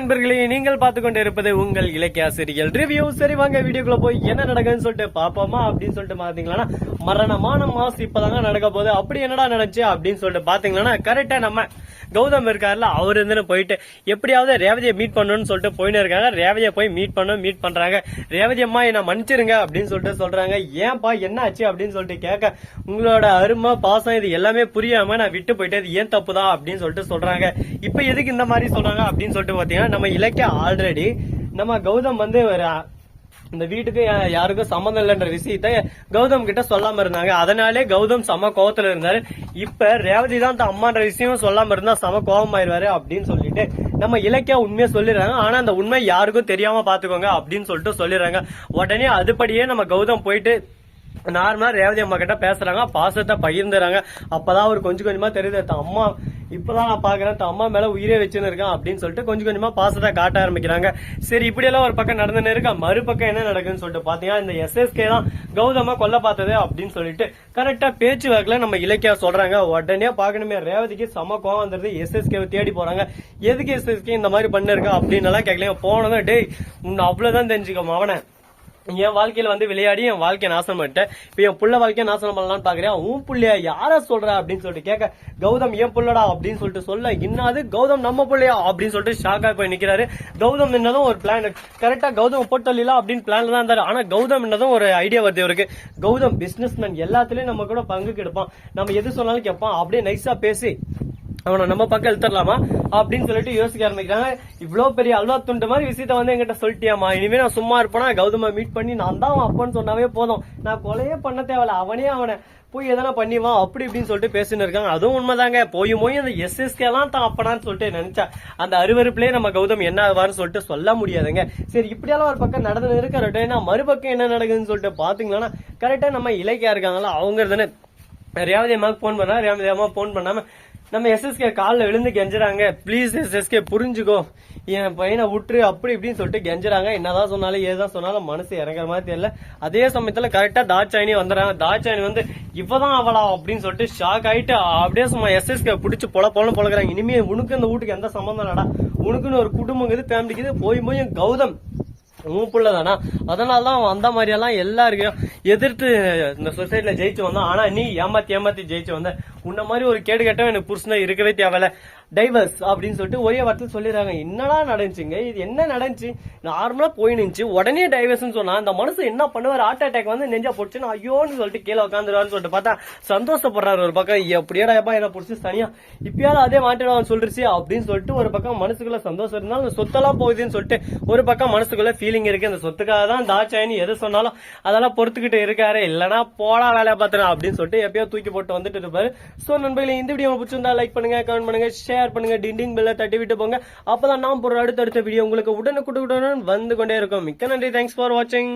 நண்பர்களே நீங்கள் பார்த்து கொண்டு இருப்பது உங்கள் இலக்கிய ஆசிரியர் ரிவ்யூ சரி வாங்க வீடியோக்குள்ள போய் என்ன நடக்குதுன்னு சொல்லிட்டு பாப்போமா அப்படின்னு சொல்லிட்டு பாத்தீங்களா மரணமான மாசு இப்பதாங்க நடக்க போகுது. அப்படி என்னடா நடந்துச்சு அப்படின்னு சொல்லிட்டு பாத்தீங்கன்னா கரெக்டா நம்ம கௌதம் இருக்காருல்ல அவர் இருந்து போயிட்டு எப்படியாவது ரேவதியை மீட் பண்ணணும்னு சொல்லிட்டு போயின்னு இருக்காங்க. ரேவதியை போய் மீட் பண்ண மீட் பண்றாங்க. ரேவதி அம்மா என்ன மன்னிச்சிருங்க அப்படின்னு சொல்லிட்டு சொல்றாங்க. ஏன்பா என்ன ஆச்சு அப்படின்னு சொல்லிட்டு கேட்க உங்களோட அருமை பாசம் இது எல்லாமே புரியாம நான் விட்டு போயிட்டேன். இது ஏன் தப்பு தான் அப்படின்னு சொல்லிட்டு சொல்றாங்க. இப்ப எதுக்கு இந்த மாதிரி சொல்றாங்க அப்படின்னு சொல்லிட்டு பாத்தீங்கன்னா நம்ம இலக்கிய ஆல்ரெடி நம்ம கௌதம் வந்து ஒரு இந்த வீட்டுக்கு யாருக்கும் சம்மந்தம் இல்லைன்ற விஷயத்த கௌதம் கிட்ட சொல்லாம இருந்தாங்க. அதனாலே கௌதம் செம கோவத்துல இருந்தாரு. இப்ப ரேவதி தான் தான் அம்மான்ற விஷயம் சொல்லாம இருந்தா செம கோபமாயிருவாரு அப்படின்னு சொல்லிட்டு நம்ம இலக்கியா உண்மையை சொல்லிடுறாங்க. ஆனா அந்த உண்மை யாருக்கும் தெரியாம பாத்துக்கோங்க அப்படின்னு சொல்லிட்டு சொல்லிடுறாங்க. உடனே அதுபடியே நம்ம கௌதம் போயிட்டு நார்மலா ரேவதி அம்மா கிட்ட பேசுறாங்க. பாசத்தை பகிர்ந்துறாங்க. அப்பதான் அவர் கொஞ்சம் கொஞ்சமா தெரியுது அம்மா இப்பதான் நான் பாக்குறேன். அம்மா மேல உயிரே வச்சுன்னு இருக்கான் அப்படின்னு சொல்லிட்டு கொஞ்சம் கொஞ்சமா பாசத்தை காட்ட ஆரம்பிக்கிறாங்க. சரி இப்படி எல்லாம் ஒரு பக்கம் நடந்துன்னு இருக்கா மறுபக்கம் என்ன நடக்குதுன்னு சொல்லிட்டு பாத்தீங்கன்னா இந்த எஸ்எஸ்கே தான் கௌதமா கொல்ல பார்த்தது அப்படின்னு சொல்லிட்டு கரெக்டா பேச்சு வாக்குல நம்ம இலக்கியா சொல்றாங்க. உடனே பாக்கணுமே ரேவதிக்கு செம கோவம் வந்துருது. எஸ்எஸ்கே தேடி போறாங்க. எதுக்கு எஸ்எஸ்கே இந்த மாதிரி பண்ணிருக்கா அப்படின்னு எல்லாம் கேட்கலையா போனதும் டேய் உன்னை அவ்வளவுதான் தெரிஞ்சுக்கோ அவனை என் வாழ்க்கையில வந்து விளையாடி என் வாழ்க்கையை நாசனம் பண்ணிட்டேன். இப்ப என் புள்ள வாழ்க்கையை நாசனம் பண்ணலாம்னு பாக்குறேன். உன் புள்ளைய யார சொல்ற அப்படின்னு சொல்லிட்டு கேட்க கௌதம் என் புள்ளடா அப்படின்னு சொல்லிட்டு சொல்ல இன்னாது கௌதம் நம்ம புள்ளையா அப்படின்னு சொல்லிட்டு ஷாக்கா போய் நிக்கிறாரு. கௌதம் என்னதும் ஒரு பிளான் கரெக்டா கௌதம் போட்டலாம் அப்படின்னு பிளான்ல தான் இருந்தாரு. ஆனா கௌதம் என்னதும் ஒரு ஐடியா வருது இவருக்கு. கௌதம் பிசினஸ்மேன் எல்லாத்துலயும் நம்ம கூட பங்கு கெடுப்பான். நம்ம எது சொன்னாலும் கேட்பான். அப்படியே நைஸா பேசி அவனை நம்ம பக்கம் இழுத்துடலாமா? அப்படின்னு சொல்லிட்டு யோசிக்க ஆரம்பிக்கிறாங்க. இவ்வளவு பெரிய அல்வா துண்டு மாதிரி விஷயத்த வந்து எங்கிட்ட சொல்லிட்டியாமா இனிமே நான் சும்மா இருப்பேனா? கௌதம மீட் பண்ணி நான் தான் அவன் அப்பன்னு சொன்னாவே போதும். நான் கொலையே பண்ண தேவையில்ல. அவனே அவனை போய் எதனா பண்ணிவான் அப்படி இப்படின்னு சொல்லிட்டு பேசின்னு இருக்காங்க. அதுவும் உண்மைதாங்க. போய் போய் அந்த எஸ்எஸ்கே எல்லாம் தான் அப்பனான்னு சொல்லிட்டு நினைச்சா அந்த அருவருப்புலயே நம்ம கௌதம் என்ன ஆவார்னு சொல்லிட்டு சொல்ல முடியாதுங்க. சரி இப்படியெல்லாம் ஒரு பக்கம் நடந்து இருக்கிற மறுபக்கம் என்ன நடக்குதுன்னு சொல்லிட்டு பாத்தீங்கன்னா கரெக்டா நம்ம இலக்கியா இருக்காங்களா அவங்க தானே ரேவதி அம்மாவுக்கு போன் பண்ணா ரேவதி அம்மா போன் பண்ணாம நம்ம எஸ்எஸ்கே காலில் விழுந்து கெஞ்சுறாங்க. ப்ளீஸ் எஸ்எஸ்கே புரிஞ்சுக்கோ. என் பையனை விட்டுரு அப்படி இப்படின்னு சொல்லிட்டு கெஞ்சுறாங்க. என்னதான் சொன்னாலும் ஏதான் சொன்னாலும் மனசு இறங்குற மாதிரி தெரியல. அதே சமயத்தில் கரெக்டாக தாட்சாயினி வந்துடுறாங்க. தாட்சாயினி வந்து இவதான் அவளா? அப்படின்னு சொல்லிட்டு ஷாக் ஆயிட்டு அப்படியே சும்மா எஸ்எஸ்கே பிடிச்சி பொல பொல பழகிறாங்க இனிமே உனக்கு இந்த வீட்டுக்கு எந்த சம்மந்தம் நடா உனக்குன்னு ஒரு குடும்பம் இருக்குது போய் போய் கௌதம் உன் புள்ளதானா? அதனால தான் அந்த மாதிரி எல்லாம் எல்லாருக்கும் எதிர்த்து இந்த சொசைட்டில ஜெயிச்சு வந்தான். ஆனா நீ ஏமாத்தி ஏமாத்தி ஜெயிச்சு வந்த. உன்ன மாதிரி ஒரு கேடு கேட்டவன் எனக்கு புருஷனா இருக்கவே தேவையில்ல. டைவர்ஸ் அப்படின்னு சொல்லிட்டு ஒரே வார்த்தையில் சொல்லிடுறாங்க. என்னடா நடந்துச்சுங்க? இது என்ன நடந்துச்சு? நார்மலா போய் நின்ச்சு உடனே டைவர்ஸ்னு சொன்னா அந்த மனுஷன் என்ன பண்ணுவார்? ஹார்ட் அட்டாக் வந்து நெஞ்சா போச்சுன்னு ஐயோன்னு சொல்லிட்டு கீழே உட்காந்துருவான்னு சொல்லிட்டு பார்த்தா சந்தோஷப்படுறாரு ஒரு பக்கம். எப்படியாடா எப்பா என்ன பிடிச்சி தனியா? இப்பயாவது அதே மாட்டிடுவான்னு சொல்லிருச்சு அப்படின்னு சொல்லிட்டு ஒரு பக்கம் மனசுக்குள்ள சந்தோஷம் இருந்தாலும் அந்த சொத்தெல்லாம் போகுதுன்னு சொல்லிட்டு ஒரு பக்கம் மனசுக்குள்ள ஃபீலிங் இருக்கு. அந்த சொத்துக்காக தான் தாட்சாயினி எது சொன்னாலும் அதெல்லாம் பொறுத்துக்கிட்டு இருக்காரு. இல்லனா போடா வேலையை பார்த்துறேன் அப்படின்னு சொல்லிட்டு எப்பயோ தூக்கி போட்டு வந்துட்டு இருப்பாரு. சோ நண்பர்களே இந்த வீடியோ பிடிச்சிருந்தா லைக் பண்ணுங்க கமெண்ட் பண்ணுங்க ஷேர் பண்ணுங்க டிண்டிங் பெல்ல தட்டி விட்டு போங்க. அப்பதான் நான் போற அடுத்தடுத்த வீடியோ உங்களுக்கு உடனுக்குடன் வந்து கொண்டே இருக்கும். மிக்க நன்றி. தேங்க்ஸ் ஃபார் வாட்சிங்